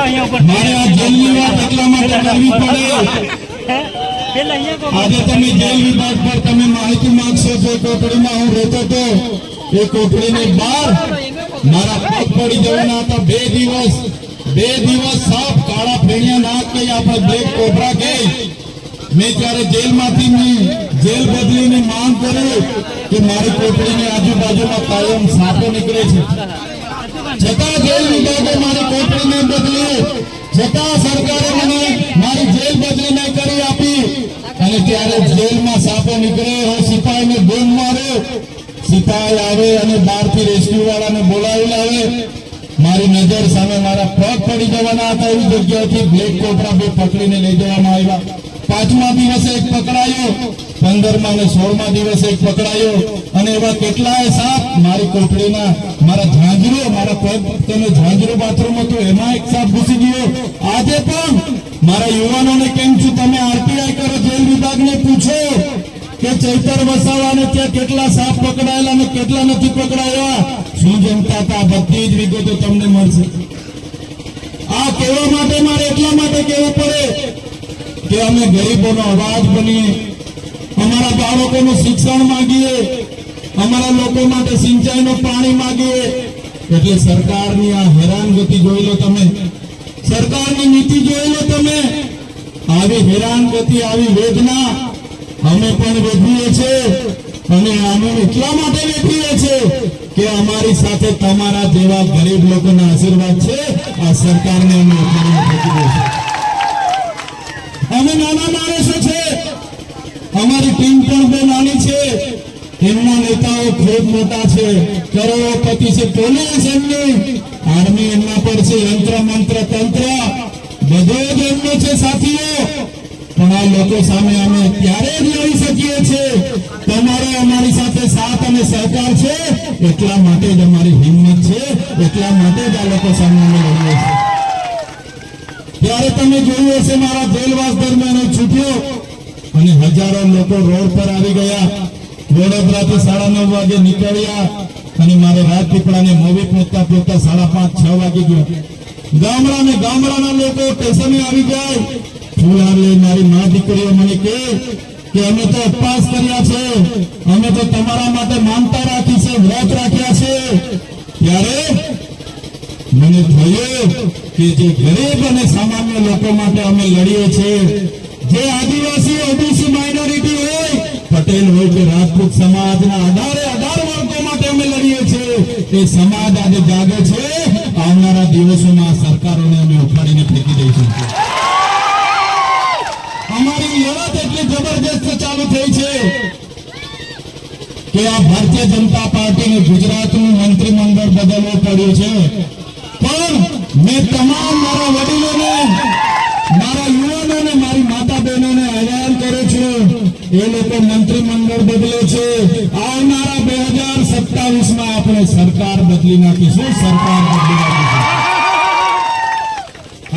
અહીંયા ઉપર મારે આ જેલની વાત એટલા માટે કરવી પડે હે? પેલા અહીંયા કોઈ આજે તમે જેલ વિભાગ પર તમે માહિતી માંગશો જે કોટડીમાં હું રહેતો હતો. એ કોટડીની બહાર મારા પગ પડી જવાના હતા. બે દિવસ બે દિવસ સાફ કાળા ફેણિયા ના કે આપણે બ્લેક કોબરા કે મેં ત્યારે જેલમાંથી મેં જેલ બદલીને માંગ કરી કે મારી કોટડીની આજુબાજુમાં કાયમ સાપો નીકળે છે. છતાં જેલ વિભાગે મારી કોટડીને બદલી છતાં સરકારે મને મારી જેલ બદલી નહીં કરી આપી. અને ત્યારે જેલમાં સાપો નીકળે હું સિપાહીને બૂમ માર્યો. સિપાહી આવે અને બહારથી રેસ્ક્યુ વાળાને બોલાવી લાવે. મારી નજર સામે મારા પગ પડી જવાના હતા એવી જગ્યાએથી બ્લેક કોબરા બે પકડીને લઈ જવામાં આવ્યા. પાંચમા દિવસે એક પકડાયો. પંદરમા અને સોળમા દિવસે પકડાયો અને એવા કેટલાય સાપ મારી કોટડીના મારા ઝાંઝરો, મારા પગ તેનો ઝાંઝરો બાથરૂમ હતો, એમાં એક સાપ ઘૂસી ગયો. આજે પણ મારા યુવાનોને કેમ છું તમે આરટીઆઈ કરો, જેલ વિભાગને પૂછો કે ચૈતર વસાવાને ત્યાં કેટલા સાપ પકડાયેલા અને કેટલા નથી પકડાયા? શું જમતા હતા બધી જ વિગતો તમને મળશે. આ કહેવા માટે, મારે એટલા માટે કહેવું પડે કે અમે ગરીબોનો અવાજ બનીએ. અમારા બાળકોનું શિક્ષણ માંગીએ, અમારા લોકો માટે સિંચાઈનું પાણી માંગીએ. એટલે સરકારની આ હેરાનગતિ જોઈ લો તમે. સરકારની નીતિ જોઈ લો તમે. આવી હેરાનગતિ, આવી વેદના અમે પણ વેઠીએ છીએ અને અમે એટલા માટે વેઠીએ છીએ કે અમારી સાથે તમારા જેવા ગરીબ લોકોના આશીર્વાદ છે. આ સરકારને અમે અમે નાના માણસો છે. અમારી ટીમ પણ બહુ નાની છે. એમના નેતાઓ ખૂબ મોટા છે. કરોડોપતિ છે. પોલીસ એમની આર્મી એમના પર છે. યંત્ર, મંત્ર, તંત્ર. બધો જ એમનો છે સાથીઓ. પણ આ લોકો સામે અમે ત્યારે જ લડી શકીએ છીએ? તમારો અમારી સાથે સાથ અને સહકાર છે? એટલા માટે જ અમારી હિંમત છે. એટલા માટે જ આ લોકો સામે અમે લડીએ છીએ. ત્યારે તમે જોયું હશે મારા જેલવાસ દરમિયાન છૂટ્યો. અને હજારો લોકો રોડ પર આવી ગયા. વડોદરાથી સાડા નવ વાગે નીકળ્યા અને મારે રાજપીપળાને મોવી પહોંચતા પહોંચતા સાડા પાંચ, છ વાગી ગયો. ગામડા ને ગામડાના લોકો સ્ટેશને આવી જાય. ફૂલ લઈ મારી મા દીકરીઓ મને કહે કે અમે તો ઉપવાસ કર્યા છે. અમે તો તમારા માટે માનતા રાખી છે, વ્રત રાખ્યા છે. ત્યારે મને થયું કે જે ગરીબ અને સામાન્ય લોકો માટે અમે લડીએ છીએ જે આદિવાસી ઓબીસી માઇનોરિટી હોય, પટેલ હોય કે રાજપૂત સમાજના આધારે અઢાર વર્ગો માટે અમે લડીએ છીએ. એ સમાજ આજે જાગે છે. આવનારા દિવસોમાં સરકારોને અમે ઉખાડીને ફેંકી દઈશું. અમારી લડત એટલી જબરજસ્ત ચાલુ થઈ છે કે આ ભારતીય જનતા પાર્ટીને ગુજરાતનું મંત્રીમંડળ બદલવું પડ્યું છે. પણ મેં તમામ મારા વડીલોને, મારા યુવાનોને એ લોકો મંત્રીમંડળ બદલે છે. આવનારા બે હજાર સત્તાવીસમાં આપણે સરકાર બદલી નાખીશું, સરકાર બદલી નાખીશું.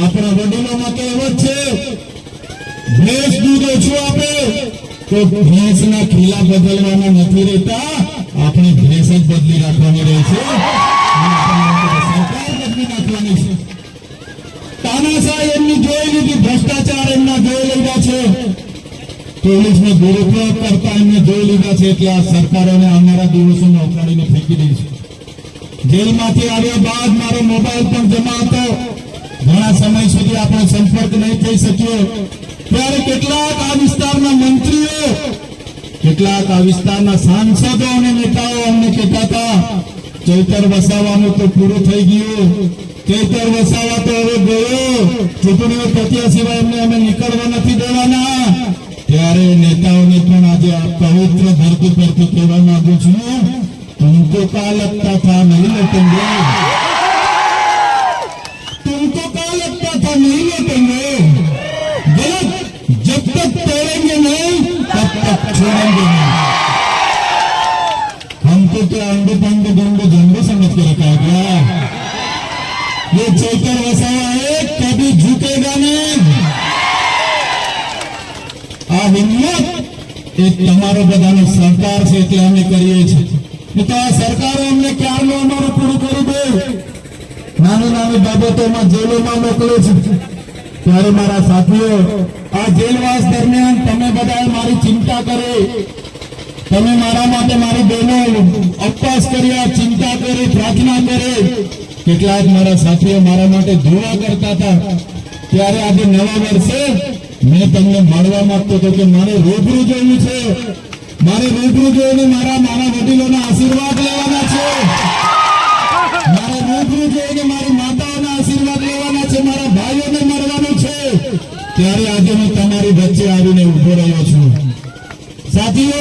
આપણા વડીલોમાં તો છે. ભેંસ દૂધ ઓછું આપે તો ભેંસના ખીલા બદલવાના નથી રહેતા. આપણે ભેંસ જ બદલી રાખવાની રહે છે. સરકાર બદલી છે. તાનાશાહી એમની જોઈ લીધી, ભ્રષ્ટાચાર એમના જોઈ લીધા છે. પોલીસનો દુરુપયોગ કરતા એમને જોઈ લીધા છે એટલે આ સરકારોને આવનારા દિવસોમાં ઉખાડીને ફેંકી દઈશું. જેલમાંથી આવ્યા બાદ મારો મોબાઈલ પણ જમા હતો. ઘણા સમય સુધી આપણો સંપર્ક નહીં થઈ શક્યો. ત્યારે કેટલાક આ વિસ્તારના મંત્રીઓ, કેટલાક આ વિસ્તારના સાંસદો અને નેતાઓ અમને કહેતા હતા, ચૈતર વસાવાનું તો પૂરું થઈ ગયું. ચૈતર વસાવા તો હવે ગયો. ચૂંટણીઓ પત્યા સિવાય એમને અમે નીકળવા નથી દેવાના. ત્યારે નેતાઓને પણ આજે આ પવિત્ર ધરતી પરથી કહેવા માંગુ છું तुमको क्या लगता था नहीं लौटेंगे તમારો બધાનો સહકાર છે એટલે અમે કરીએ છીએ. તો આ સરકારે અમને ક્યારનું અમારું પૂરું કરી દે? નાની નાની બાબતોમાં જેલોમાં મોકલે છે. ત્યારે મારા સાથીઓ, આ જેલવાસ દરમિયાન તમે બધાએ મારી ચિંતા કરી. તમે મારા માટે મારી બહેનો ઉપવાસ કર્યા ચિંતા કરી, પ્રાર્થના કરી. કેટલાક મારા સાથીઓ મારા માટે ધોવા કરતા હતા. ત્યારે આજે નવા વર્ષે મેં તમને મળવા માંગતો હતો કે મારે રૂબરૂ જોવું છે. મારે રૂબરૂ જોઈને મારા મારા વડીલોના આશીર્વાદ લેવાના છે. મારે રૂબરૂ જોઈને મારી માતાઓના આશીર્વાદ લેવાના છે. મારા ભાઈઓને મળવાનું છે. ત્યારે આજે હું તમારી વચ્ચે આવીને ઊભો રહ્યો છું. સાથીઓ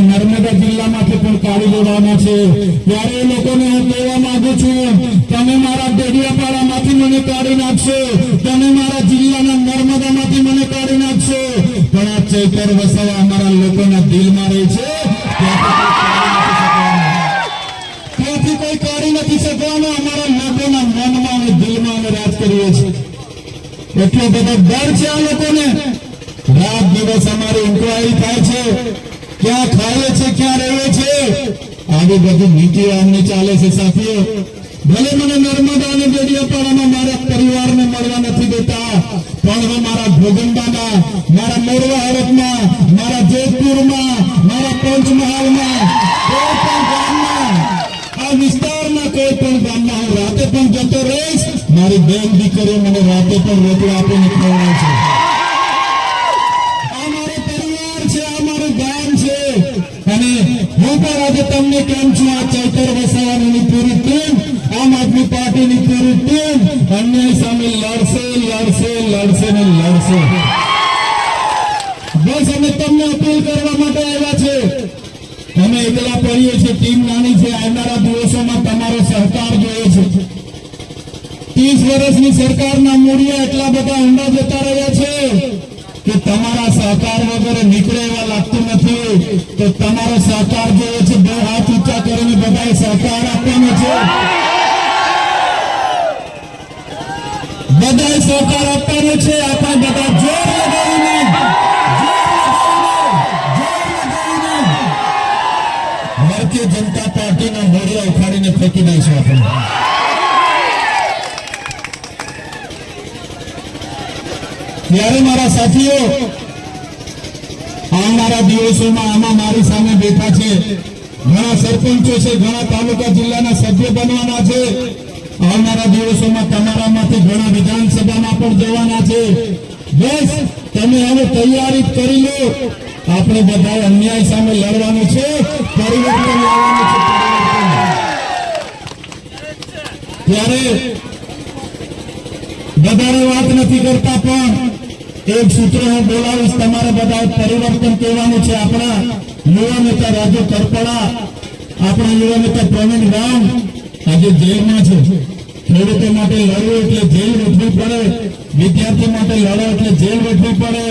નર્મદા જિલ્લામાંથી કાઢી દેવાના છે. ત્યારે એ લોકોને હું કહેવા માંગુ છું, તમે મારા ડેડિયાપાડામાંથી મને કાઢી નાખશો. તમે મારા જિલ્લાના નર્મદામાંથી મને કાઢી નાખશો. પણ આ ચૈતર વસાવા એટલો બધો ડર છે આ લોકોને. રાત દિવસ અમારી ઇન્કવાયરી થાય છે, ક્યાં ખાઈએ છે, ક્યાં રહે છે. આવી બધી નીતિ અમને ચાલે છે સાથીઓ. ભલે મને નર્મદા અને ડેડિયાપાડામાં મારા પરિવારને મળવા નથી દેતા, પણ હું મારા ભોગંબામાં, મારા મોરવા હરતમાં મારા જેતપુરમાં, મારા પંચમહાલમાં, કોઈ પણ ગામમાં, આ વિસ્તારના કોઈ પણ ગામમાં મારી બેન દીકરીઓ મને રાતે પણ રોટલા આપીને ખવડાવે છે. લડશે બસ અમે તમને અપીલ કરવા માટે આવ્યા છે. અમે એકલા પડીએ છીએ ટીમ નાની છે, આવનારા દિવસોમાં તમારો સહકાર જોઈએ છે. ત્રીસ વર્ષની સરકારના મૂળિયા એટલા બધા ઊંડા જતા રહ્યા છે કે તમારા સહકાર વગર નીકળે એવા લાગતું નથી. તો તમારો સહકાર જોઈએ છે, બે હાથ ઊંચા કરીને બધાએ સહકાર આપવાનો છે. બધાએ સહકાર આપવાનો છે. આપણે બધા જોર લગાવીને ભારતીય જનતા પાર્ટીના મોડિયા ઉખાડીને ફેંકી દઈશું આપણે ત્યારે મારા સાથીઓ આવનારા દિવસોમાં આમાં મારી સામે બેઠા છે. ઘણા સરપંચો છે, ઘણા તાલુકા જિલ્લાના સભ્ય બનવાના છે. આવનારા દિવસોમાં તમારામાંથી ઘણા વિધાનસભામાં પણ જવાના છે. બસ, તમે હવે તૈયારી કરી લો. આપણે બધા અન્યાય સામે લડવાનું છે, પરિવર્તન લાવવાનું છે ત્યારે વધારે વાત નથી કરતા પણ એક સૂત્ર હું બોલાવીશ, તમારે બધા પરિવર્તન કહેવાનું છે. આપણા યુવા નેતા રાજુ કરપડા આપણા યુવા નેતા પ્રવીણ રામ આજે જેલમાં છે. ખેડૂતો માટે લડવું એટલે જેલ વેઠવી પડે. વિદ્યાર્થી માટે લડો એટલે જેલ વેઠવી પડે.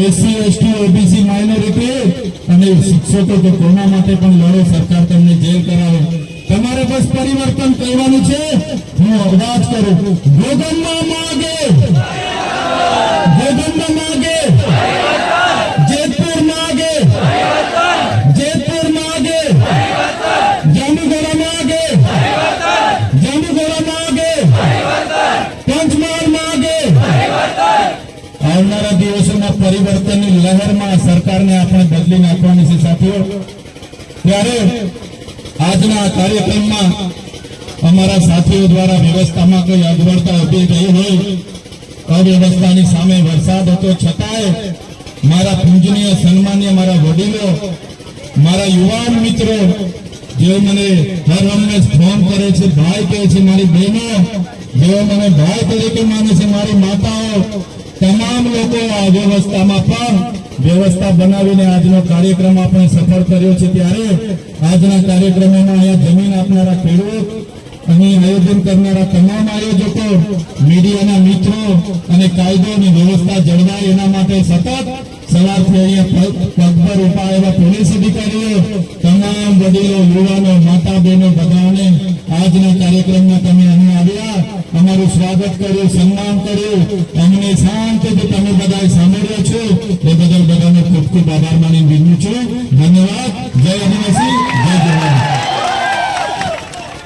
એસસી, એસટી, ઓબીસી, માઇનોરિટી અને શિક્ષકો કે કોના માટે પણ લડો? સરકાર તમને જેલ કરાવે. તમારે બસ પરિવર્તન કહેવાનું છે. હું અવાજ કરું. ગોગમમાં માગે. સરકારને આપણે બદલી નાખવાની છે સાથીઓ. ત્યારે આજના કાર્યક્રમમાં અમારા સાથીઓ દ્વારા વ્યવસ્થામાં કોઈ અગવડતા ઊભી રહી હોય, અવ્યવસ્થાની સામે વરસાદ હતો, છતાંય મારા પૂજનીય, સન્માનીય મારા વડીલો, મારા યુવાન મિત્રો, જેઓ મને હર હંમેશ ફોન કરે છે, ભાઈ કહે છે, મારી બહેનો, જેઓ મને ભાઈ તરીકે માને છે, મારી માતાઓ તમામ લોકો આ પણ વ્યવસ્થા બનાવીને આજનો કાર્યક્રમ આપણે સફળ કર્યો છે ત્યારે આજના કાર્યક્રમોમાં અહીંયા જમીન આપનારા ખેડૂત, અહીં આયોજન કરનારા તમામ આયોજકો, મીડિયાના મિત્રો અને કાયદો અને વ્યવસ્થા જળવાય એના માટે સતત સવારથી અહીંયા પગ પગભર ઊભા એવા પોલીસ અધિકારીઓ, તમામ વડીલો, યુવાનો માતા બહેનો બધાને આજના કાર્યક્રમમાં તમે અહીં આવ્યા. અમારું સ્વાગત કર્યું સન્માન કર્યું અમને શાંતિથી તમે બધા સાંભળ્યા છો. એ બદલ બધાનો ખૂબ ખૂબ આભાર માની દીધું છું. ધન્યવાદ. જય આદિવાસી, જય જવાહર.